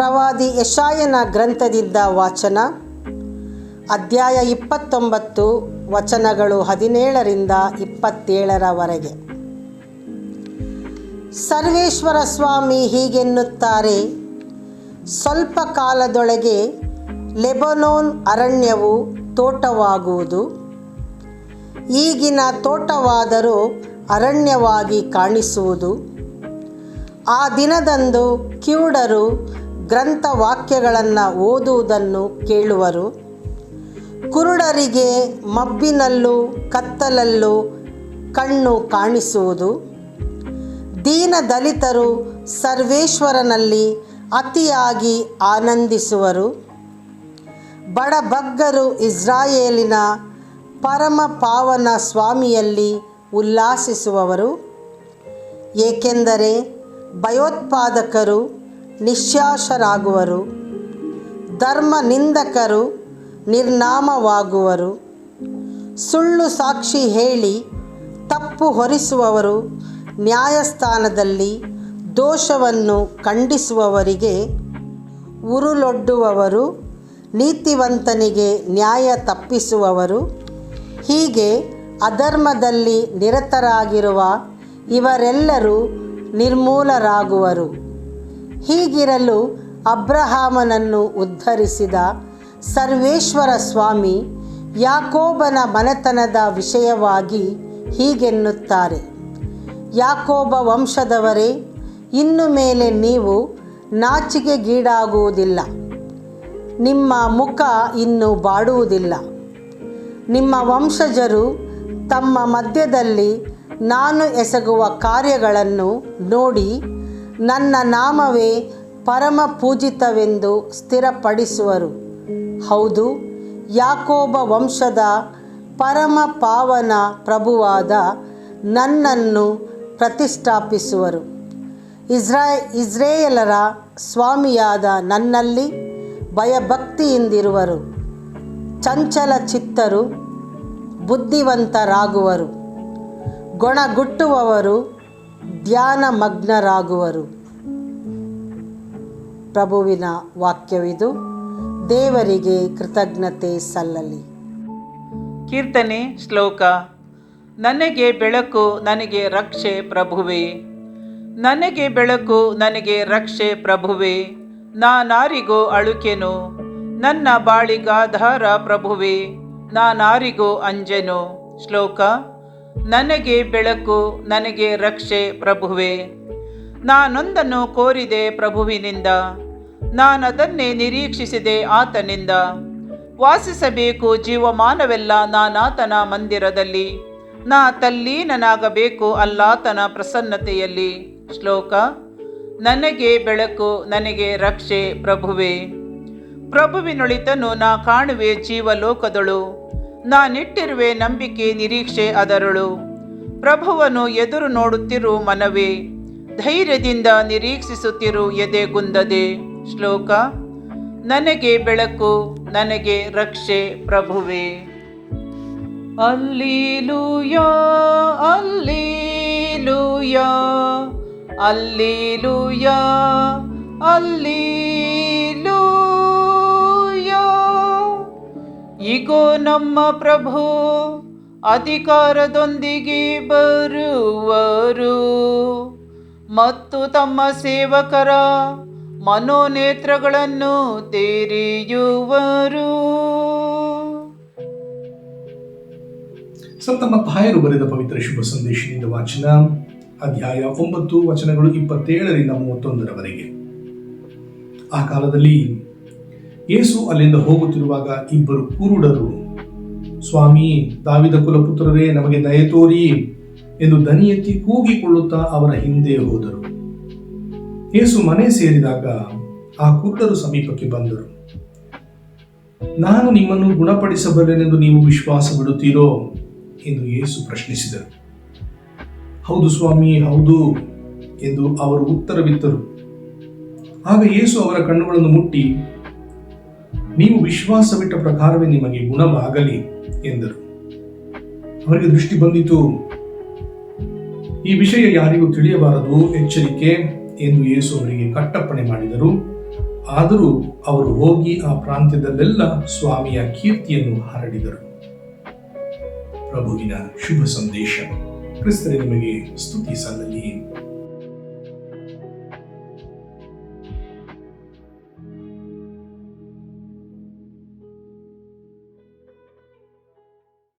ಪ್ರವಾದಿ ಯಶಾಯನ ಗ್ರಂಥದಿಂದ ವಾಚನ. ಅಧ್ಯಾಯ ಇಪ್ಪತ್ತೊಂಬತ್ತು, ವಚನಗಳು ಹದಿನೇಳರಿಂದ ಇಪ್ಪತ್ತೇಳರವರೆಗೆ. ಸರ್ವೇಶ್ವರ ಸ್ವಾಮಿ ಹೀಗೆನ್ನುತ್ತಾರೆ, ಸ್ವಲ್ಪ ಕಾಲದೊಳಗೆ ಲೆಬನೋನ್ ಅರಣ್ಯವು ತೋಟವಾಗುವುದು. ಈಗಿನ ತೋಟವಾದರೂ ಅರಣ್ಯವಾಗಿ ಕಾಣಿಸುವುದು. ಆ ದಿನದಂದು ಕಿವುಡರು ಗ್ರಂಥವಾಕ್ಯಗಳನ್ನು ಓದುವುದನ್ನು ಕೇಳುವರು. ಕುರುಡರಿಗೆ ಮಬ್ಬಿನಲ್ಲೂ ಕತ್ತಲಲ್ಲೂ ಕಣ್ಣು ಕಾಣಿಸುವುದು. ದೀನ ದಲಿತರು ಸರ್ವೇಶ್ವರನಲ್ಲಿ ಅತಿಯಾಗಿ ಆನಂದಿಸುವರು. ಬಡಬಗ್ಗರು ಇಸ್ರಾಯೇಲಿನ ಪರಮ ಪಾವನ ಸ್ವಾಮಿಯಲ್ಲಿ ಉಲ್ಲಾಸಿಸುವವರು. ಏಕೆಂದರೆ ಭಯೋತ್ಪಾದಕರು ನಿಶ್ಯಾಸರಾಗುವರು ಧರ್ಮ ನಿಂದಕರು ನಿರ್ನಾಮವಾಗುವರು. ಸುಳ್ಳು ಸಾಕ್ಷಿ ಹೇಳಿ ತಪ್ಪು ಹೊರಿಸುವವರು. ನ್ಯಾಯಸ್ಥಾನದಲ್ಲಿ ದೋಷವನ್ನು ಖಂಡಿಸುವವರಿಗೆ ಉರುಲೊಡ್ಡುವವರು. ನೀತಿವಂತನಿಗೆ ನ್ಯಾಯ ತಪ್ಪಿಸುವವರು. ಹೀಗೆ ಅಧರ್ಮದಲ್ಲಿ ನಿರತರಾಗಿರುವ ಇವರೆಲ್ಲರೂ ನಿರ್ಮೂಲರಾಗುವರು. ಹೀಗಿರಲು ಅಬ್ರಹಾಮನನ್ನು ಉದ್ಧರಿಸಿದ ಸರ್ವೇಶ್ವರ ಸ್ವಾಮಿ ಯಾಕೋಬನ ಮನೆತನದ ವಿಷಯವಾಗಿ ಹೀಗೆನ್ನುತ್ತಾರೆ. ಯಾಕೋಬ ವಂಶದವರೇ, ಇನ್ನು ಮೇಲೆ ನೀವು ನಾಚಿಕೆಗೀಡಾಗುವುದಿಲ್ಲ ನಿಮ್ಮ ಮುಖ ಇನ್ನು ಬಾಡುವುದಿಲ್ಲ. ನಿಮ್ಮ ವಂಶಜರು ತಮ್ಮ ಮಧ್ಯದಲ್ಲಿ ನಾನು ಎಸಗುವ ಕಾರ್ಯಗಳನ್ನು ನೋಡಿ ನನ್ನ ನಾಮವೇ ಪರಮ ಪೂಜಿತವೆಂದು ಸ್ಥಿರಪಡಿಸುವರು. ಹೌದು, ಯಾಕೋಬ ವಂಶದ ಪರಮ ಪಾವನ ಪ್ರಭುವಾದ ನನ್ನನ್ನು ಪ್ರತಿಷ್ಠಾಪಿಸುವರು. ಇಸ್ರಾಯ್ ಇಸ್ರೇಯಲರ ಸ್ವಾಮಿಯಾದ ನನ್ನಲ್ಲಿ ಭಯಭಕ್ತಿಯಿಂದಿರುವರು. ಚಂಚಲ ಚಿತ್ತರು ಬುದ್ಧಿವಂತರಾಗುವರು. ಗೊಣಗುಟ್ಟುವವರು ಧ್ಯಾನಮಗ್ನರಾಗುವರು. ಪ್ರಭುವಿನ ವಾಕ್ಯವಿದು, ದೇವರಿಗೆ ಕೃತಜ್ಞತೆ ಸಲ್ಲಲಿ. ಕೀರ್ತನೆ ಶ್ಲೋಕ, ನನಗೆ ಬೆಳಕು ನನಗೆ ರಕ್ಷೆ ಪ್ರಭುವೆ. ನನಗೆ ಬೆಳಕು ನನಗೆ ರಕ್ಷೆ ಪ್ರಭುವೇ. ನಾನಾರಿಗೋ ಅಳುಕೆನು, ನನ್ನ ಬಾಳಿಗಾಧಾರ ಪ್ರಭುವೇ. ನಾನಾರಿಗೋ ಅಂಜೆನು. ಶ್ಲೋಕ ನನಗೆ ಬೆಳಕು, ನನಗೆ ರಕ್ಷೆ ಪ್ರಭುವೆ. ನಾನೊಂದನ್ನು ಕೋರಿದೆ ಪ್ರಭುವಿನಿಂದ. ನಾನದನ್ನೇ ನಿರೀಕ್ಷಿಸಿದೆ ಆತನಿಂದ. ವಾಸಿಸಬೇಕು ಜೀವಮಾನವೆಲ್ಲ ನಾನಾತನ ಮಂದಿರದಲ್ಲಿ. ನಾ ತಲ್ಲೀನನಾಗಬೇಕು ಅಲ್ಲಾತನ ಪ್ರಸನ್ನತೆಯಲ್ಲಿ. ಶ್ಲೋಕ, ನನಗೆ ಬೆಳಕು, ನನಗೆ ರಕ್ಷೆ ಪ್ರಭುವೆ. ಪ್ರಭುವಿನೊಳಿತನು ನಾ ಕಾಣುವೆ ಜೀವಲೋಕದಳು. ನಾನಿಟ್ಟಿರುವೆ ನಂಬಿಕೆ ನಿರೀಕ್ಷೆ ಅದರಳು. ಪ್ರಭುವನ್ನು ಎದುರು ನೋಡುತ್ತಿರು ಮನವೇ. ಧೈರ್ಯದಿಂದ ನಿರೀಕ್ಷಿಸುತ್ತಿರು ಎದೆಗುಂದದೆ ಶ್ಲೋಕ, ನನಗೆ ಬೆಳಕು, ನನಗೆ ರಕ್ಷೆ ಪ್ರಭುವೆ. ಅಲ್ಲೀಲೂಯಾ ಅಲ್ಲೀಲೂಯಾ ಅಲ್ಲೀಲೂಯಾ ಅಲ್ಲೀಲೂಯಾ ಇಗೋ ನಮ್ಮ ಪ್ರಭು ಅಧಿಕಾರದೊಂದಿಗೆ ಬರುವರು. ಮತ್ತು ತಮ್ಮ ಸೇವಕರ ಮನೋನೇತ್ರಗಳನ್ನು ತೆರೆಯುವರು. ಸಂತ ಮತ್ತಾಯರು ಬರೆದ ಪವಿತ್ರ ಶುಭ ಸಂದೇಶದಿಂದ ವಾಚನ. ಅಧ್ಯಾಯ ಒಂಬತ್ತು, ವಚನಗಳು ಇಪ್ಪತ್ತೇಳರಿಂದ ಮೂವತ್ತೊಂದರವರೆಗೆ. ಆ ಕಾಲದಲ್ಲಿ ಯೇಸು ಅಲ್ಲಿಂದ ಹೋಗುತ್ತಿರುವಾಗ ಇಬ್ಬರು ಕುರುಡರು, ಸ್ವಾಮಿ, ದಾವಿದ ಕುಲಪುತ್ರರೇ, ನಮಗೆ ದಯ ತೋರಿ ಎಂದು ದನಿ ಎತ್ತಿ ಕೂಗಿಕೊಳ್ಳುತ್ತಾ ಅವರ ಹಿಂದೆ ಹೋದರು. ಯೇಸು ಮನೆ ಸೇರಿದಾಗ ಆ ಕುರುಡರು ಸಮೀಪಕ್ಕೆ ಬಂದರು. ನಾನು ನಿಮ್ಮನ್ನು ಗುಣಪಡಿಸಬಲ್ಲೆನೆಂದು ನೀವು ವಿಶ್ವಾಸ ಬಿಡುತ್ತೀರೋ ಎಂದು ಯೇಸು ಪ್ರಶ್ನಿಸಿದರು. ಹೌದು ಸ್ವಾಮಿ, ಹೌದು ಎಂದು ಅವರು ಉತ್ತರವಿತ್ತರು. ಆಗ ಯೇಸು ಅವರ ಕಣ್ಣುಗಳನ್ನು ಮುಟ್ಟಿ ನೀವು ವಿಶ್ವಾಸವಿಟ್ಟ ಪ್ರಕಾರವೇ ನಿಮಗೆ ಗುಣವಾಗಲಿ ಎಂದರು. ಅವರಿಗೆ ದೃಷ್ಟಿ ಬಂದಿತು, ಈ ವಿಷಯ ಯಾರಿಗೂ ತಿಳಿಯಬಾರದು, ಎಚ್ಚರಿಕೆ ಎಂದು ಯೇಸು ಅವರಿಗೆ ಕಟ್ಟಪ್ಪಣೆ ಮಾಡಿದರು. ಆದರೂ ಅವರು ಹೋಗಿ ಆ ಪ್ರಾಂತ್ಯದಲ್ಲೆಲ್ಲ ಸ್ವಾಮಿಯ ಕೀರ್ತಿಯನ್ನು ಹರಡಿದರು. ಪ್ರಭುವಿನ ಶುಭ ಸಂದೇಶ ಕ್ರಿಸ್ತರೇ ನಿಮಗೆ ಸ್ತುತಿ ಸಲ್ಲಲಿ.